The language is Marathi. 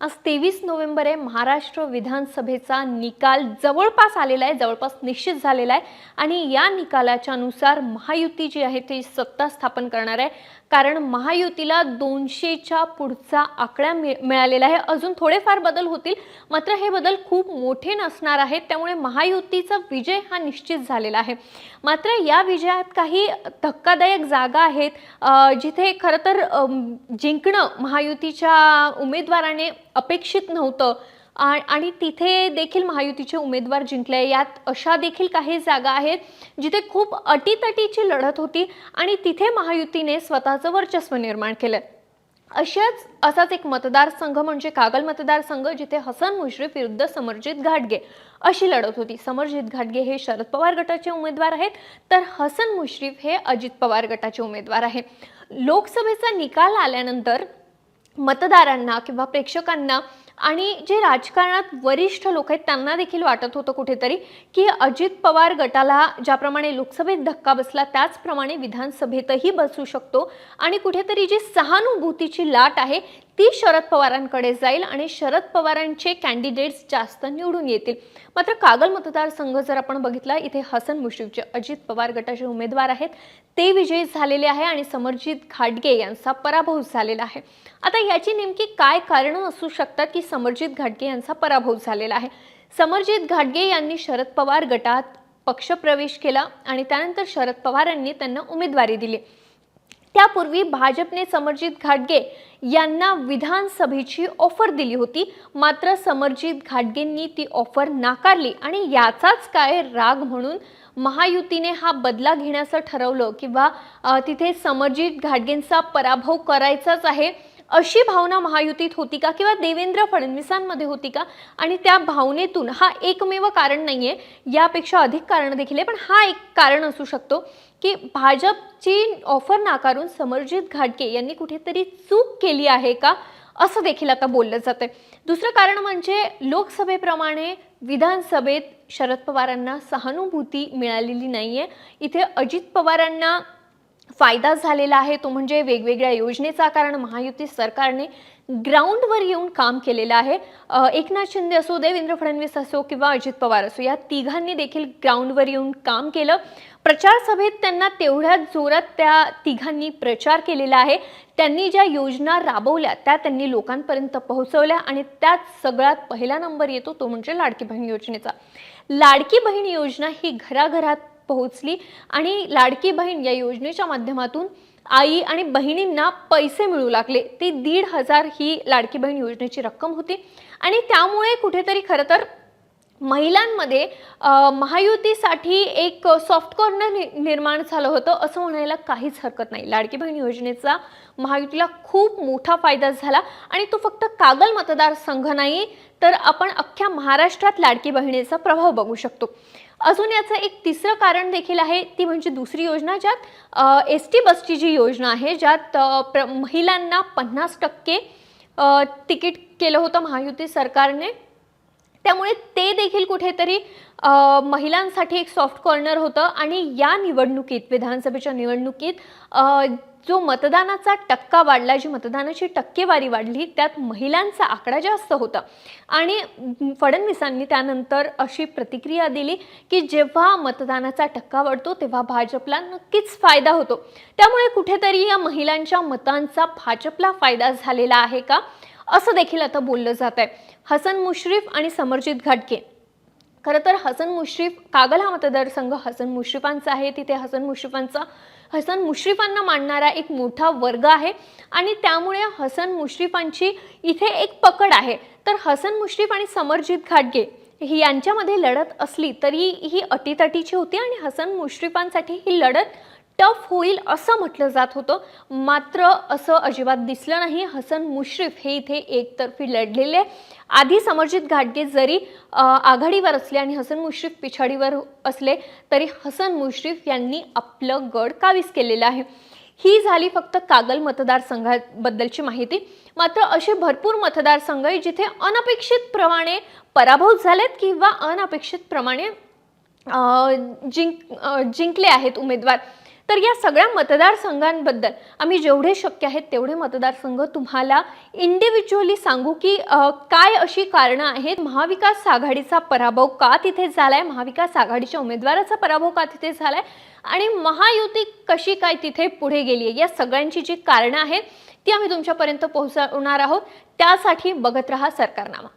आज तेवीस नोव्हेंबर आहे महाराष्ट्र विधानसभेचा निकाल जवळपास आलेला आहे जवळपास निश्चित झालेला आहे. आणि या निकालाच्या नुसार महायुती जी आहे ती सत्ता स्थापन करणार आहे. कारण महायुतीला दोनशेच्या पुढचा आकडा मि मिळालेला आहे. अजून थोडेफार बदल होतील. मात्र हे बदल खूप मोठे नसणार आहेत. त्यामुळे महायुतीचा विजय हा निश्चित झालेला आहे. मात्र या विजयात काही धक्कादायक जागा आहेत. जिथे खरं तर जिंकणं महायुतीच्या उमेदवाराने अपेक्षित नव्हतं. आणि तिथे देखील महायुतीचे उमेदवार जिंकले. यात अशा देखील काही जागा आहेत जिथे खूप अटीतटीची लढत होती आणि तिथे महायुतीने स्वतःचं वर्चस्व निर्माण केलं. अशाच असाच एक मतदारसंघ म्हणजे कागल मतदारसंघ जिथे हसन मुश्रीफ विरुद्ध समरजित घाटगे अशी लढत होती. समरजित घाटगे हे शरद पवार गटाचे उमेदवार आहेत तर हसन मुश्रीफ हे अजित पवार गटाचे उमेदवार आहे. लोकसभेचा निकाल आल्यानंतर मतदारांना किंवा प्रेक्षकांना आणि जे राजकारणात वरिष्ठ लोक आहेत त्यांना देखील वाटत होतं कुठेतरी की अजित पवार गटाला ज्याप्रमाणे लोकसभेत धक्का बसला त्याचप्रमाणे विधानसभेतही बसू शकतो. आणि कुठेतरी जी सहानुभूतीची लाट आहे ती शरद पवारांकडे जाईल आणि शरद पवारांचे कॅन्डिडेट्स जास्त निवडून येतील. मात्र कागल मतदारसंघ जर आपण बघितला इथे हसन मुश्रीफचे अजित पवार गटाचे उमेदवार आहेत. ते विजयी झालेले आहे आणि समरजित घाटगे यांचा पराभव झालेला आहे. आता याची नेमकी काय कारणं असू शकतात की समरजित घाटगे यांचा पराभव झालेला आहे. समरजित घाटगे यांनी शरद पवार गटात पक्षप्रवेश केला आणि त्यानंतर शरद पवारांनी त्यांना उमेदवारी दिली. त्यापूर्वी भाजपने समरजित घाटगे यांना विधानसभेची ऑफर दिली होती. मात्र समरजित घाटगेंनी ती ऑफर नाकारली आणि याचाच काय राग म्हणून महायुतीने हा बदला घेण्याचं ठरवलं किंवा तिथे समरजित घाटगेंचा पराभव करायचाच आहे. अशी भावना महायुतीत होती का? किंवा देवेंद्र फडणवीसांमध्ये होती का? आणि त्या भावनेतून हा एकमेव कारण नाही आहे यापेक्षा अधिक कारण देखील आहे. पण हा एक कारण असू शकतो की भाजपची ऑफर नाकारून समरजित घाटगे यांनी कुठेतरी चूक केली आहे का? असं देखील आता बोललं जातं दुसरं कारण म्हणजे लोकसभेप्रमाणे विधानसभेत शरद पवारांना सहानुभूती मिळालेली नाही आहे इथे अजित पवारांना फायदा झालेला आहे. तो म्हणजे वेगवेगळ्या योजनेचा कारण महायुती सरकारने ग्राउंडवर येऊन काम केलेलं आहे. एकनाथ शिंदे असो देवेंद्र फडणवीस असो किंवा अजित पवार असो या तिघांनी देखील ग्राउंडवर येऊन काम केलं. प्रचार सभेत त्यांना तेवढ्याच जोरात त्या तिघांनी प्रचार केलेला आहे. त्यांनी ज्या योजना राबवल्या त्या त्यांनी लोकांपर्यंत पोहोचवल्या आणि त्यात सगळ्यात पहिला नंबर येतो तो म्हणजे लाडकी बहीण योजनेचा. लाडकी बहीण योजना ही घराघरात पोहोचली. आणि लाडकी बहीण या योजनेच्या माध्यमातून आई आणि बहिणींना पैसे मिळू लागले. ती दीड हजार ही लाडकी बहीण योजनेची रक्कम होती. आणि त्यामुळे कुठेतरी खरं तर महिलांमध्ये महायुतीसाठी एक सॉफ्ट कॉर्नर नि निर्माण झालं होतं असं म्हणायला काहीच हरकत नाही. लाडकी बहीण योजनेचा महायुतीला खूप मोठा फायदा झाला. आणि तो फक्त कागल मतदारसंघ नाही तर आपण अख्ख्या महाराष्ट्रात लाडकी बहिणीचा प्रभाव बघू शकतो. अजून याचं एक तिसरं कारण देखील आहे ती म्हणजे दुसरी योजना ज्यात एस टी बसची जी योजना आहे ज्यात प्र महिलांना पन्नास टक्के तिकीट केलं होतं महायुती सरकारने. त्यामुळे ते देखील कुठेतरी महिलांसाठी एक सॉफ्ट कॉर्नर होतं आणि या निवडणुकीत विधानसभेच्या निवडणुकीत जो मतदानाचा टक्का वाढला जी मतदानाची टक्केवारी वाढली त्यात महिलांचा आकडा जास्त होता. आणि फडणवीसांनी त्यानंतर अशी प्रतिक्रिया दिली की जेव्हा मतदानाचा टक्का वाढतो तेव्हा भाजपला नक्कीच फायदा होतो. त्यामुळे कुठेतरी या महिलांच्या मतांचा भाजपला फायदा झालेला आहे का? असं देखील आता बोललं जात आहे हसन मुश्रीफ आणि समरजित घाटके खरं तर हसन मुश्रीफ कागल हा मतदारसंघ हसन मुश्रीफांचा आहे. तिथे हसन मुश्रीफांचा हसन मुश्रीफांना मानणारा एक मोठा वर्ग आहे. आणि त्यामुळे हसन मुश्रीफांची इथे एक पकड आहे. तर हसन मुश्रीफ आणि समरजित घाटगे ही यांच्यामध्ये लढत असली तरी ही अटीतटीची होती आणि हसन मुश्रीफांसाठी ही लढत टफ होईल असं म्हटलं जात होतं. मात्र असं अजिबात दिसलं नाही. हसन मुश्रीफ हे इथे एकतर्फी लढलेले आधी समरजित घाटगे जरी आघाडीवर असले आणि हसन मुश्रीफ पिछाडीवर असले तरी हसन मुश्रीफ यांनी आपलं गड कावीस केलेलं आहे. ही झाली फक्त कागल मतदारसंघाबद्दलची माहिती. मात्र असे भरपूर मतदारसंघ आहे जिथे अनपेक्षित प्रमाणे पराभव झालेत किंवा अनपेक्षितप्रमाणे जिंक जिंकले आहेत उमेदवार. तर या सगळ्या मतदारसंघांबद्दल आम्ही जेवढे शक्य आहेत तेवढे मतदारसंघ तुम्हाला इंडिव्हिज्युअली सांगू की काय अशी कारणं आहेत? महाविकास आघाडीचा पराभव का तिथे झालाय? महाविकास आघाडीच्या उमेदवाराचा पराभव का तिथे झालाय? आणि महायुती कशी काय तिथे पुढे गेली आहे? या सगळ्यांची जी कारणं आहेत ती आम्ही तुमच्यापर्यंत पोहोचवणार आहोत. त्यासाठी बघत रहा सरकारनामा.